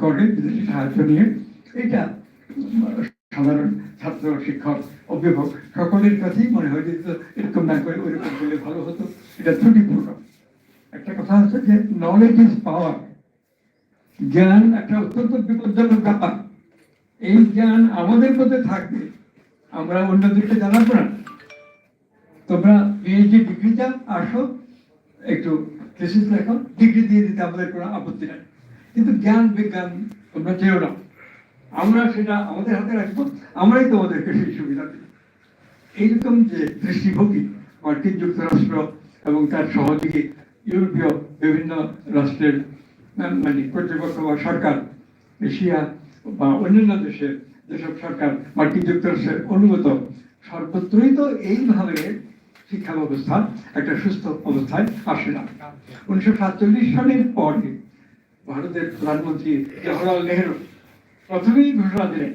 করে বিদেশি সাহায্য নিয়ে এটা সাধারণ ছাত্র শিক্ষক অভিভাবক সকলের কাছেই মনে হয় যে এরকম না করে ওইরকম করলে ভালো হতো। এটা ত্রুটিপূর্ণ। একটা কথা হচ্ছে যে নলেজ ইজ পাওয়ার জ্ঞান একটা অত্যন্ত বিপজ্জনক ব্যাপার। এই জ্ঞান আমাদের মধ্যে থাকবে। আমরা অন্যদেরকে জানাব না। তোমরা পিএইচডি ডিগ্রিটা আসো। একটু থিসিস লেখো। ডিগ্রি দিয়ে দিতে আমাদের কোনো আপত্তি নাই। কিন্তু জ্ঞান বিজ্ঞান তোমরা চেয়েও না। আমরা সেটা আমাদের হাতে রাখব। আমরাই তোমাদেরকে সেই সুবিধা দিই এইরকম যে দৃষ্টিভঙ্গি, মার্কিন যুক্তরাষ্ট্র এবং তার সহযোগী ইউরোপীয় বিভিন্ন রাষ্ট্রের মানে কর্তৃপক্ষ বা সরকার, এশিয়া বা অন্যান্য দেশের যেসব সরকার, মার্কিন যুক্তরাষ্ট্রের অনুগত, সর্বত্রই তো এইভাবে শিক্ষা ব্যবস্থা, একটা সুস্থ অবস্থায় আসে না। উনিশশো সাতচল্লিশ সালের পরে ভারতের প্রধানমন্ত্রী জওহরলাল নেহরু প্রথমেই ঘোষণা দিলেন,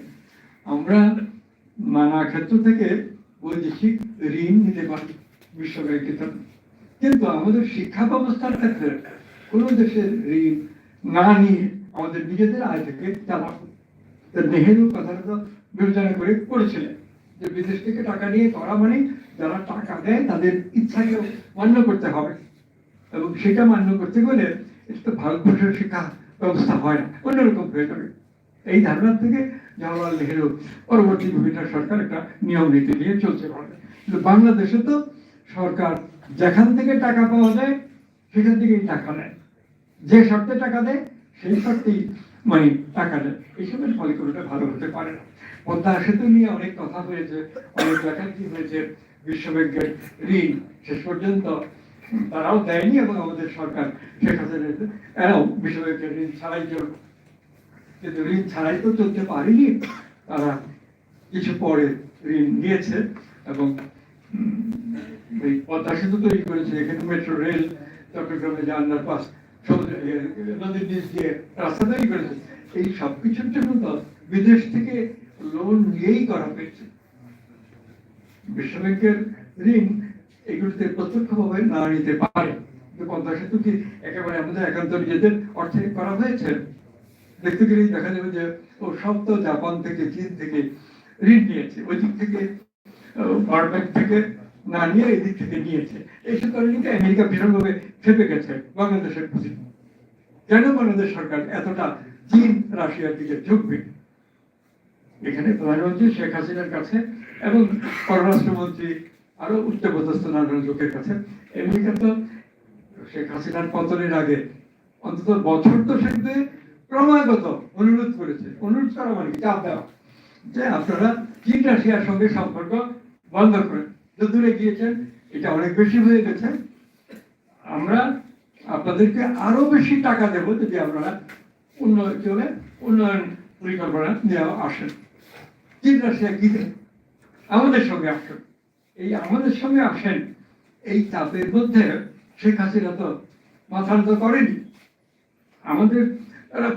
আমরা নানা ক্ষেত্র থেকে বৈদেশিক ঋণ নিতে পারি বিশ্ব ব্যাংকের জন্য। কিন্তু আমাদের শিক্ষা ব্যবস্থার ক্ষেত্রে কোনো দেশের ঋণ না নিয়ে আমাদের নিজেদের আয় থেকে চালাবো নেহেরু কথাটা বিবেচনা করে করেছিলেন যে বিদেশ থেকে টাকা নিয়ে করা মানে যারা টাকা দেয় তাদের ইচ্ছাকে মান্য করতে হবে এবং সেটা মান্য করতে গেলে এটা তো ভারতবর্ষের শিক্ষা ব্যবস্থা হয় না। অন্যরকম হয়ে যাবে। এই ধারণা থেকে জওয়াহরলাল নেহেরু পরবর্তী বিভিন্ন সরকার একটা নিয়ম নীতি নিয়ে চলছে ভারতে। কিন্তু বাংলাদেশে তো সরকার যেখান থেকে টাকা পাওয়া যায়, সেখান থেকেই টাকা নেয়। যে শর্তে টাকা দেয়, সেই শর্তেই মানে টাকা দেয় এইসবের ফলে কোনোটা ভালো হতে পারে না। পদ্মা সেতু নিয়ে অনেক কথা হয়েছে, অনেক লেখালেখি হয়েছে। বিশ্বব্যাংকের ঋণ শেষ পর্যন্ত তারাও দেয়নি এবং আমাদের সরকার হাসিনা এরাও বিশ্বব্যাংকের ঋণ ছাড়াই চলবে কিন্তু ঋণ ছাড়াই তো চলতে পারেনি। তারা কিছু পরে ঋণ নিয়েছে এবং এই পদ্মা সেতু তৈরি করেছে। এখানে মেট্রো রেল চট্টগ্রামে যে আন্ডারপাস নদীর নিচ দিয়ে রাস্তা তৈরি করেছে। এই সব কিছুর জন্য তো বিদেশ থেকে লোন নিয়েই করা হয়েছে। বিশ্বব্যাংকের ঋণ এগুলোতে প্রত্যক্ষভাবে না নিতে পারে। পদ্মা সেতু কি একেবারে আমাদের একান্ত নিজেদের অর্থে করা হয়েছে? দেখতে গেলেই দেখা যাবে যে, ও সব তো জাপান থেকে, চীন থেকে ঋণ নিয়েছে। ওই দিক থেকে ওয়ার্ল্ড ব্যাংক থেকে না নিয়ে থেকে নিয়েছে। এইসব কারণে কিন্তু আমেরিকা ভীষণভাবে খেপে গেছে বাংলাদেশের প্রতি কেন বাংলাদেশ সরকার এতটা চীন, রাশিয়ার দিকে ঝুঁকবে? এখানে প্রধানমন্ত্রী শেখ হাসিনার কাছে এবং পররাষ্ট্রমন্ত্রী আরও উচ্চপদস্থ নানান লোকের কাছে। আমেরিকা তো শেখ হাসিনার পতনের আগে অন্তত বছর তো সেখানে ক্রমাগত অনুরোধ করেছে। অনুরোধ করা মানে? চাপ দেওয়া। যে আপনারা চীন রাশিয়ার সঙ্গে সম্পর্ক বন্ধ করেন। যে দূরে গিয়েছেন, এটা অনেক বেশি হয়ে গেছে। আমরা আপনাদেরকে আরও বেশি টাকা দেবো যদি আপনারা উন্নয়ন উন্নয়ন পরিকল্পনা দেওয়া আসেন। চীন রাশিয়া কি? আমাদের সঙ্গে আসেন। এই আমাদের সঙ্গে আসেন এই চাপের মধ্যে শেখ হাসিনা তো মাথা নত করেনি। আমাদের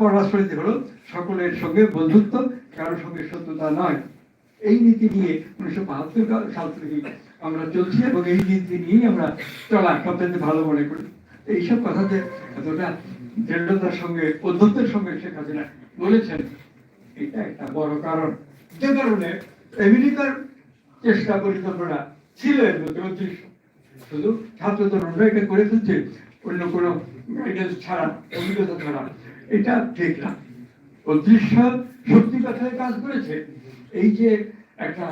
পররাষ্ট্রনীতি হলো সকলের সঙ্গে বন্ধুত্ব কারোর সঙ্গে শত্রুতা নয়। এই নীতি নিয়ে উনিশশো বাহাত্তর সাল থেকে আমরা চলছি এবং এই নীতি নিয়েই আমরা চলা সবচেয়ে ভালো মনে করি। এইসব কথাতে এতটা দৃঢ়তার সঙ্গে, বন্ধুত্বের সঙ্গে শেখ হাসিনা বলেছেন, এটা একটা বড় কারণ। যে কারণে আমেরিকার চেষ্টা পরিকল্পনা ছিল শুধু ছাত্র তরুণরা এটা করে ফেলছে। অন্য কোনো গাইডেন্স ছাড়া, অভিজ্ঞতা ছাড়া। এটা ঠিক না অদৃশ্য শক্তি কথায় কাজ করেছে। এই যে একটা,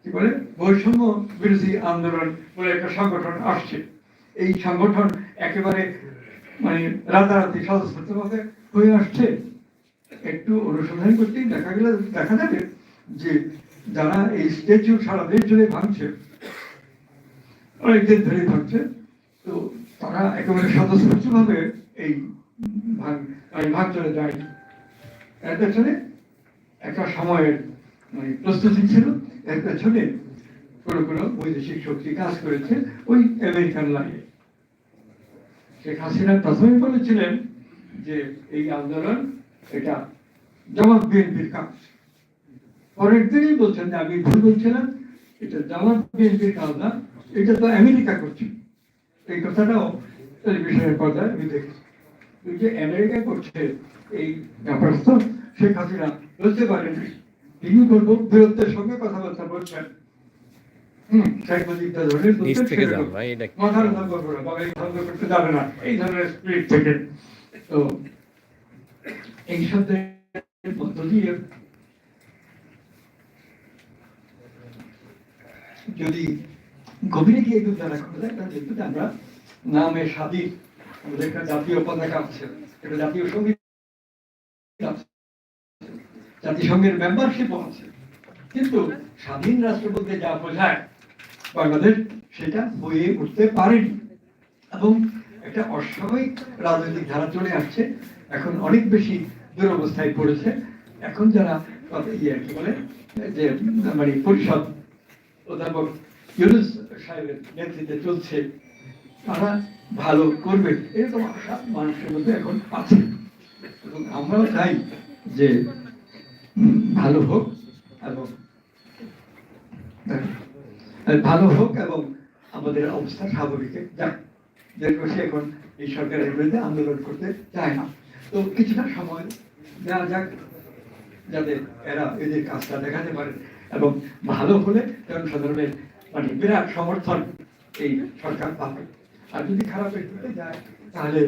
কি বলে, বৈষম্য বিরোধী আন্দোলন বলে একটা সংগঠন আসছে। এই সংগঠন একেবারে মানে রাতারাতি স্বতঃস্ফূর্তভাবে হয়ে আসছে। একটু অনুসন্ধান করতেই দেখা গেলে, দেখা যাবে যে যারা এই স্ট্যাচু সারা দেশ জুড়ে ভাঙছে অনেকদিন ধরে ভাঙছে, তো তারা একেবারে স্বতঃস্ফূর্ত ভাবে এই ভাঙ ভাঙচুরে যায়। এর পেছনে একটা সময়ের মানে প্রস্তুতি ছিল। এর পেছনে কোনো কোনো বৈদেশিক শক্তি কাজ করেছে ওই আমেরিকান লাইনে। শেখ হাসিনা প্রথমে বলেছিলেন যে এই আন্দোলন এটা জবাব বিএনপির কাজ। পরের দিনই বলছেন যে আমি ভুল বলছিলাম এটা জবাব বিএনপির কাজ না এটা তো আমেরিকা করছে। এই কথাটাও টেলিভিশনের পর্দায় আমি দেখেছি। যে আমেরিকা করছে এই ব্যাপারস্থ শেখ হাসিনা বলতে পারেন তিনি বলব বীরত্বের সঙ্গে কথাবার্তা বলছেন। মুজিবটা ধরনের নিচ থেকে যান ভাই এটা মাথার কথা করব না বাবা এই ধরনের করতে যাবে না এই ধরনের স্পিরিট থেকে তো এই শব্দের মধ্য দিয়ে যদি গভীরে গিয়ে একটু তারা খোঁজে একটা দেখতে আমরা নামে স্বাধীন আমাদের একটা জাতীয় পতাকা আছে, একটা জাতীয় সংগীত জাতিসংঘের মেম্বারশিপ আছে। কিন্তু স্বাধীন রাষ্ট্র বলতে যা বোঝায়, বাংলাদেশ সেটা হয়ে উঠতে পারেনি। এবং একটা অস্বাভাবিক রাজনৈতিক ধারা চলে আসছে, এখন অনেক বেশি দুরবস্থায় পড়েছে। এখন যারা ইয়ে কি বলে, যে মানে পরিষদ অধ্যাপক ইউনুস সাহেবের নেতৃত্বে চলছে, তারা ভালো করবে, এরকম আশা মানুষের মধ্যে এখন আছে। এবং আমরাও চাই যে ভালো হোক এবং ভালো হোক এবং আমাদের অবস্থা স্বাভাবিকে যাক দেশবাসী এখন এই সরকারের বিরুদ্ধে আন্দোলন করতে চায় না। তো কিছুটা সময় দেওয়া যাক, যাতে এরা এদের কাজটা দেখাতে পারে। এবং ভালো হলে জনসাধারণের মানে বিরাট সমর্থন এই সরকার পাবে। আর যদি খারাপের দিকে যায়, তাহলে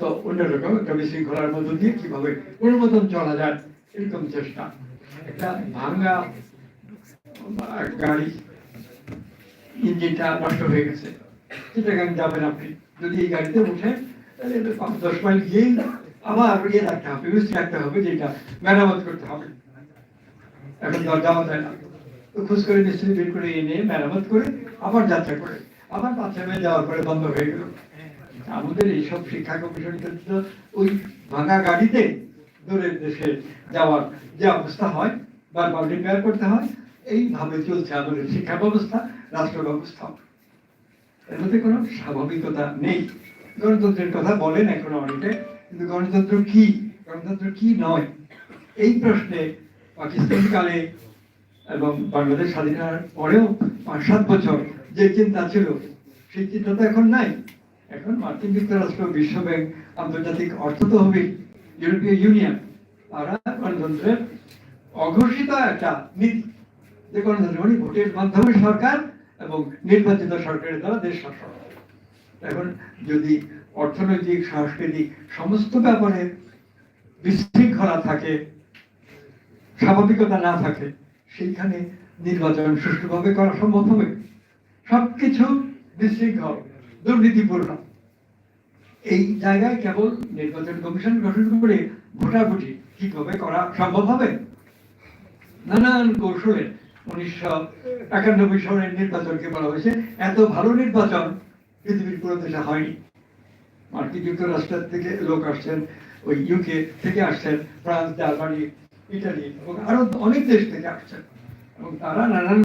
তো অন্যরকম একটা বিশৃঙ্খলার মধ্য দিয়ে কীভাবে অনুমোদন চলা যায়, এরকম চেষ্টা। একটা ভাঙ্গা গাড়ি, ইঞ্জিনটা নষ্ট হয়ে গেছে। চিটাগাং যাবেন আপনি। যদি এই গাড়িতে উঠে তাহলে দশ মাইল গিয়েই আবার ইয়ে রাখতে হবে ব্যবস্থা রাখতে হবে, যেটা মেরামত করতে হবে। এখন আর যাওয়া না। তো খোঁজ করে মিস্ত্রি বের করে এনে মেরামত করে আবার যাত্রা করে। আবার বাচ্চামে যাওয়ার পরে বন্ধ হয়ে গেল। আমাদের এইসব শিক্ষা কমিশন তো ওই ভাঙা গাড়িতে দূরের দেশে যাওয়ার যে অবস্থা হয় বারবার রিপেয়ার করতে হয় এইভাবে চলছে আমাদের শিক্ষা ব্যবস্থা, রাষ্ট্র ব্যবস্থা। এর মধ্যে কোনো স্বাভাবিকতা নেই। গণতন্ত্রের কথা বলেন এখন অনেকে, কিন্তু গণতন্ত্র কি? গণতন্ত্র কি নয়? এই প্রশ্নে পাকিস্তান কালে এবং বাংলাদেশ স্বাধীন হওয়ার পরেও পাঁচ, সাত বছর যে চিন্তা ছিল, সেই চিন্তা তো এখন নাই। এখন মার্কিন যুক্তরাষ্ট্র বিশ্ব ব্যাংক আন্তর্জাতিক অর্থ তহবিল ইউরোপীয় ইউনিয়ন, তারা গণতন্ত্রের অঘোষিত একটা নীতি। যে গণতন্ত্র মানে ভোটের মাধ্যমে সরকার এবং নির্বাচিত সরকারের দ্বারা দেশ শাসন এখন যদি অর্থনৈতিক, সাংস্কৃতিক সমস্ত ব্যাপারে বিশৃঙ্খলা থাকে স্বাভাবিকতা না থাকে, সেইখানে নির্বাচন সুষ্ঠুভাবে করা সম্ভব হবে। সবকিছু বিশৃঙ্খল, দুর্নীতিপূর্ণ। এই জায়গায় কেবল নির্বাচন কমিশন গঠন করে ভোটাভুটি ঠিকভাবে করা সম্ভব হবে? নানান কৌশলে উনিশশো একানব্বই সালের নির্বাচনকে বলা হয়েছে, এত ভালো নির্বাচন পৃথিবীর কোনো দেশে হয়নি। মার্কিন যুক্তরাষ্ট্রের থেকে লোক আসছেন, ওই ইউকে থেকে আসছেন, ফ্রান্স, জার্মানি ইটালি এবং আরও অনেক দেশ থেকে আসছেন। এবং তারা নানান